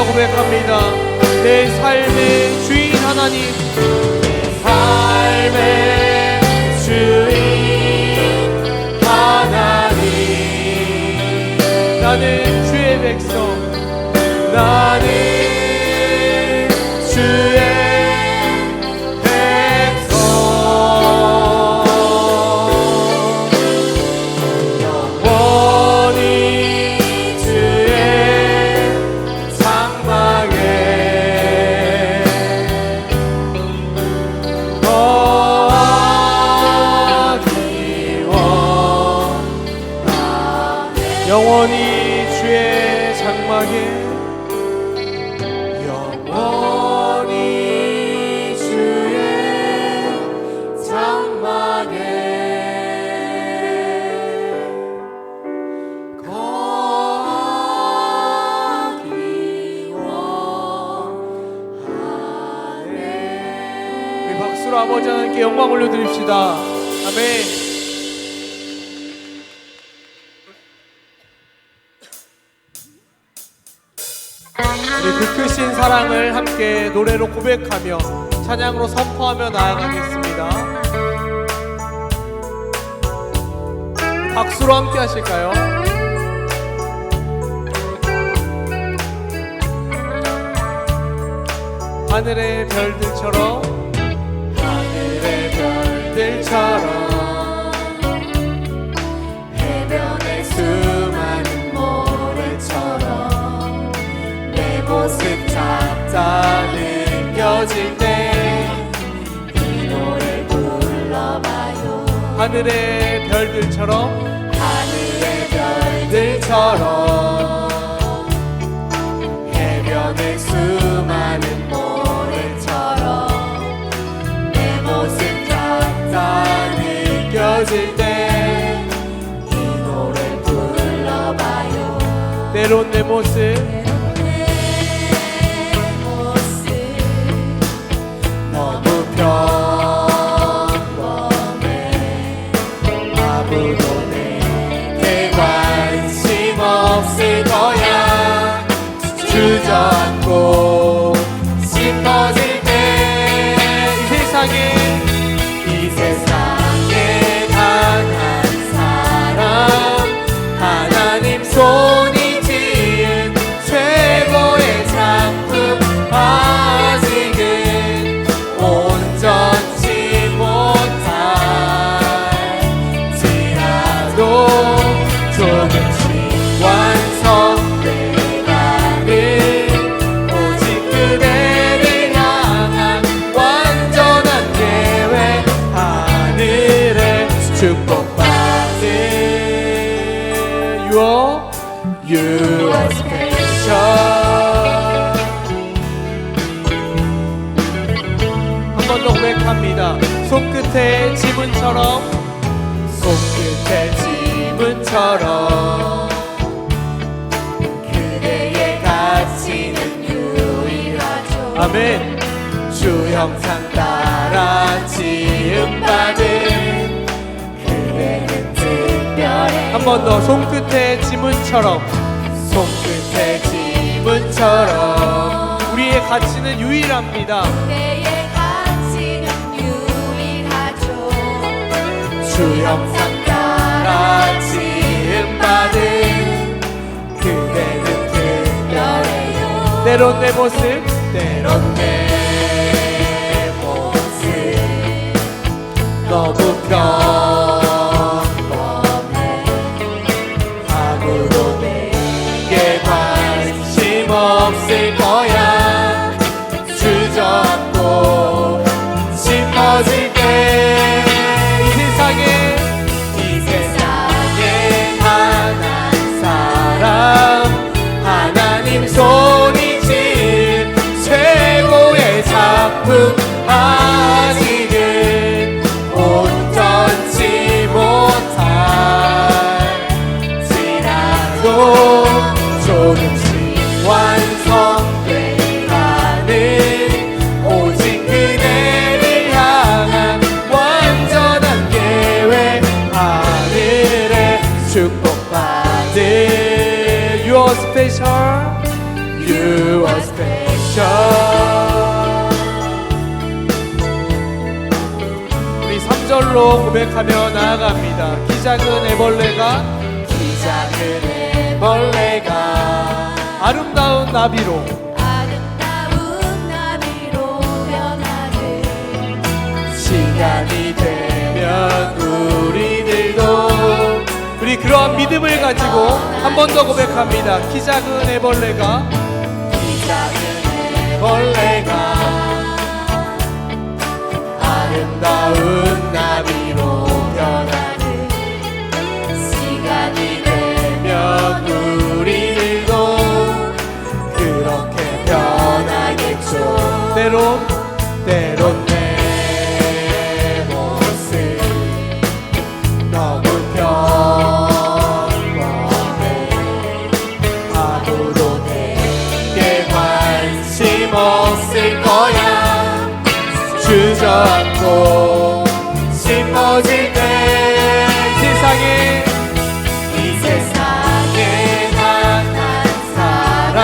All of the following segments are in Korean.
하여 고백합니다. 내 삶의 주인 하나님, 내 삶의 주인 하나님, 나는 주의 백성, 나는 영원히 주의 장막에 영원히 주의 장막에 거하기 원하네. 우리 박수로 아버지 하나님께 영광 올려드립시다. 아멘. 노래로 고백하며 찬양으로 선포하며 나아가겠습니다. 박수로 함께 하실까요? 하늘의 별들처럼 하늘의 별들처럼 다 느껴질 때 이 노래 불러봐요. 하늘의 별들처럼 하늘의 별 들처럼 해변의 수많은 모래처럼 내 모습 다 느껴질 때 이 노래 불러봐요. 때론 내 모습 합니다. 손끝에 지문처럼. 손끝에 지문처럼. 그대의 가치는 유일하죠. 아멘. 주 형상 따라 지음 받은 그대는 특별해. 한 번 더 손끝에 지문처럼. 손끝에 지문처럼. 우리의 가치는 유일합니다 주 형상 따라 지음받은 그대는 특별해요 때론 내 모습. 때론 내 모습. 너무 평 애벌레가 아름다운 나비로 아름다운 나비로 변하는 시간이 되면 우리들도 우리 그러한 믿음을 가지고 한 번 더 고백합니다. 키 작은 애벌레가 키 작은 애벌레가 아름다운 나비로 받고 심어질 때 세상에 이 세상에 나한 사람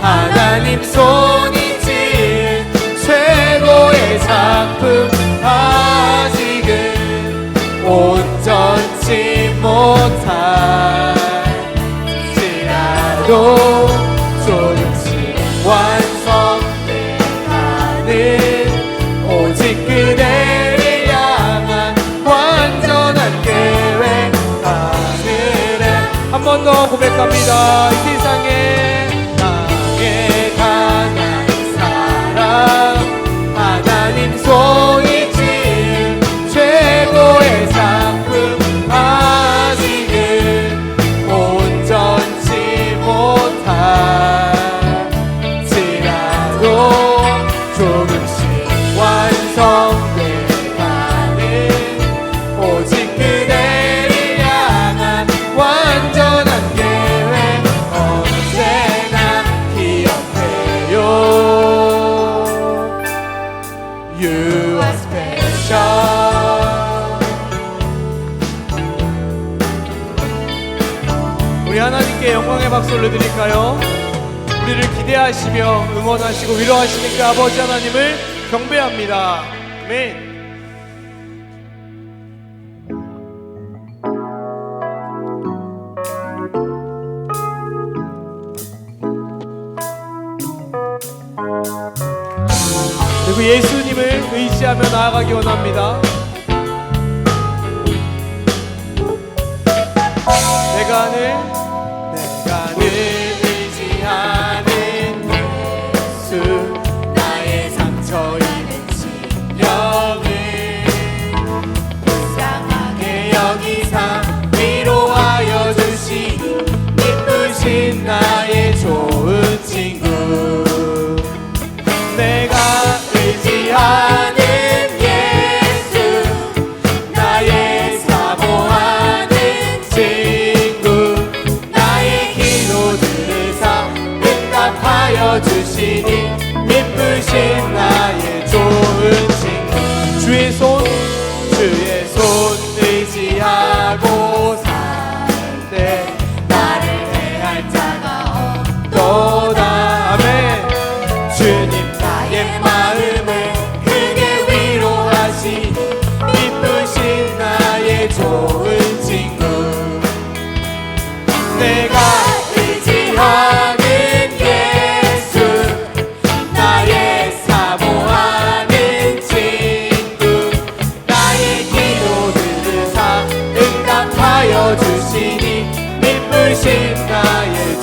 하나님 손이 지은 최고의 작품 아직은 온전치 못한 지나도 조금씩 완 구원하시고 위로하시니까 그 아버지 하나님을 경배합니다. 아멘. 그리고 예수님을 의지하며 나아가기 원합니다. 내가 하는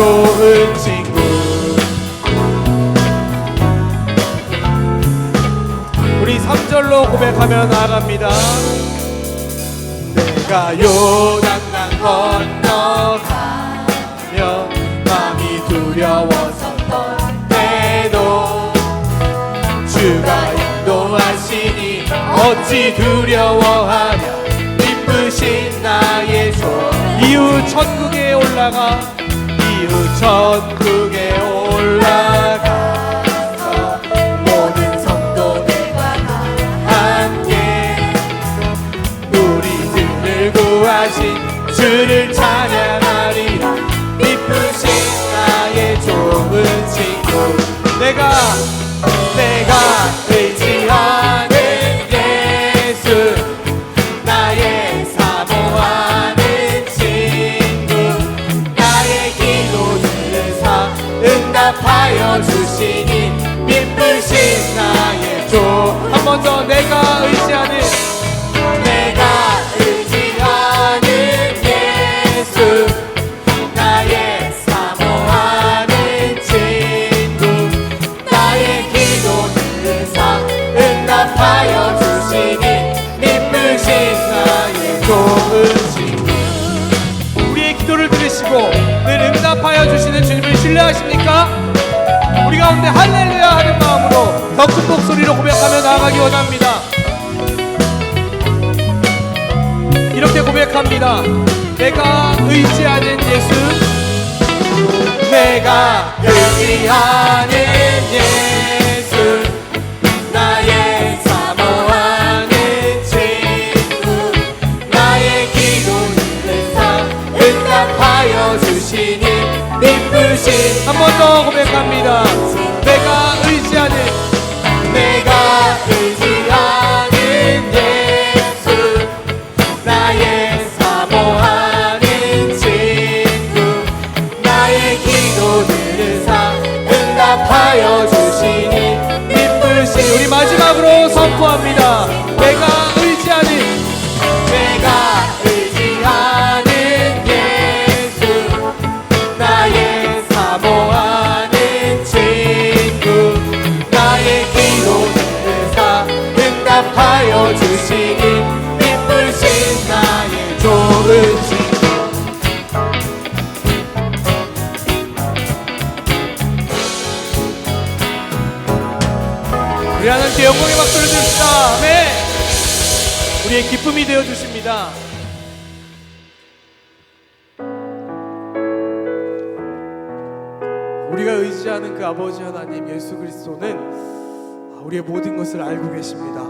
좋은 친구. 우리 3절로 고백하며 나갑니다. 내가 요단강 건너가며 마음이 두려워서 떨때도 주가 인도하시니 어찌 두려워하며 기쁘신 나의 주 이후 천국에 올라가 천국에 오 대답하여 주시니 기쁘신 나의 좋으신 우리 하나님께 영광의 박수를 주시다. 아멘. 우리의 기쁨이 되어 주십니다. 우리가 의지하는 그 아버지 하나님 예수 그리스도는 우리의 모든 것을 알고 계십니다.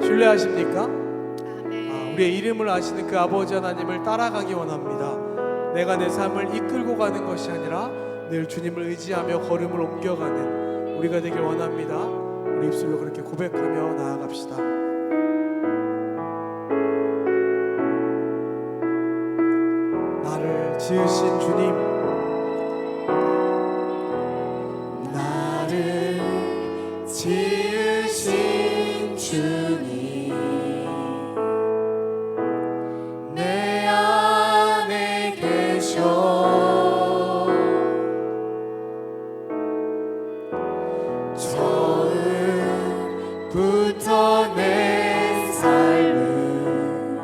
신뢰하십니까? 아, 우리의 이름을 아시는 그 아버지 하나님을 따라가기 원합니다. 내가 내 삶을 이끌고 가는 것이 아니라 늘 주님을 의지하며 걸음을 옮겨가는 우리가 되길 원합니다. 우리 입술로 그렇게 고백하며 나아갑시다. 지으신 주님 처음부터 내 삶은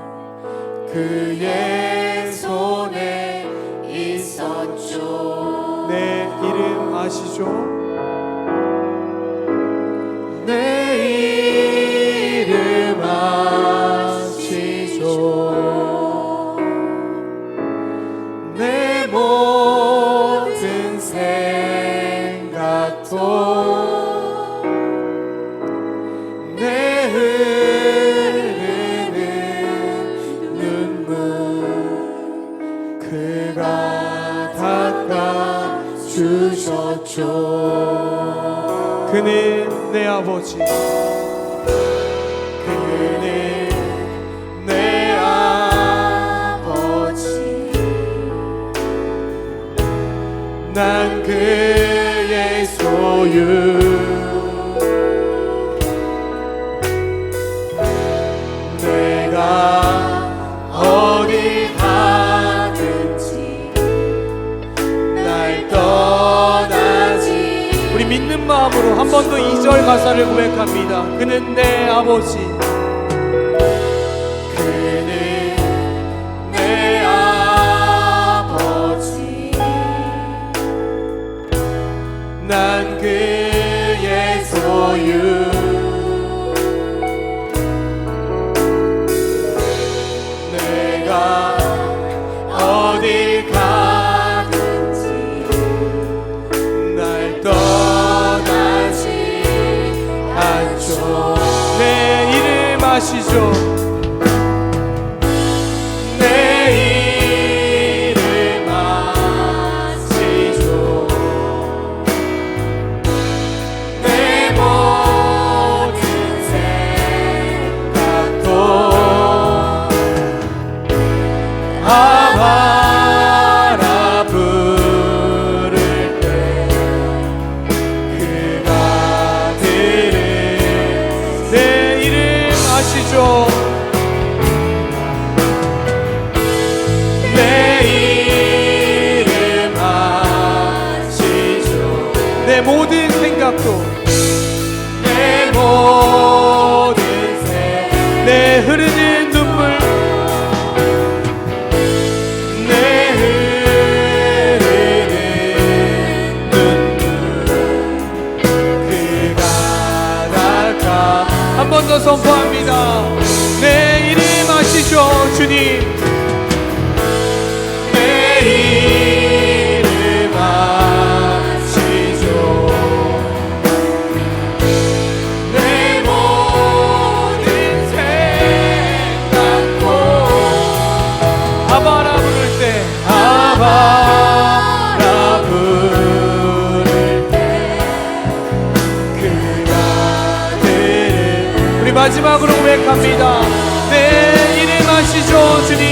그의 손에 있었죠 내 이름 아시죠? 주셨죠. 그는 내 아버지. 그는 내 아버지. 난 그의 소유 번더 2절 가사를 고백합니다. 그는 내 아버지 흐르는 마지막으로 고백합니다. 내 이름 아시죠 주님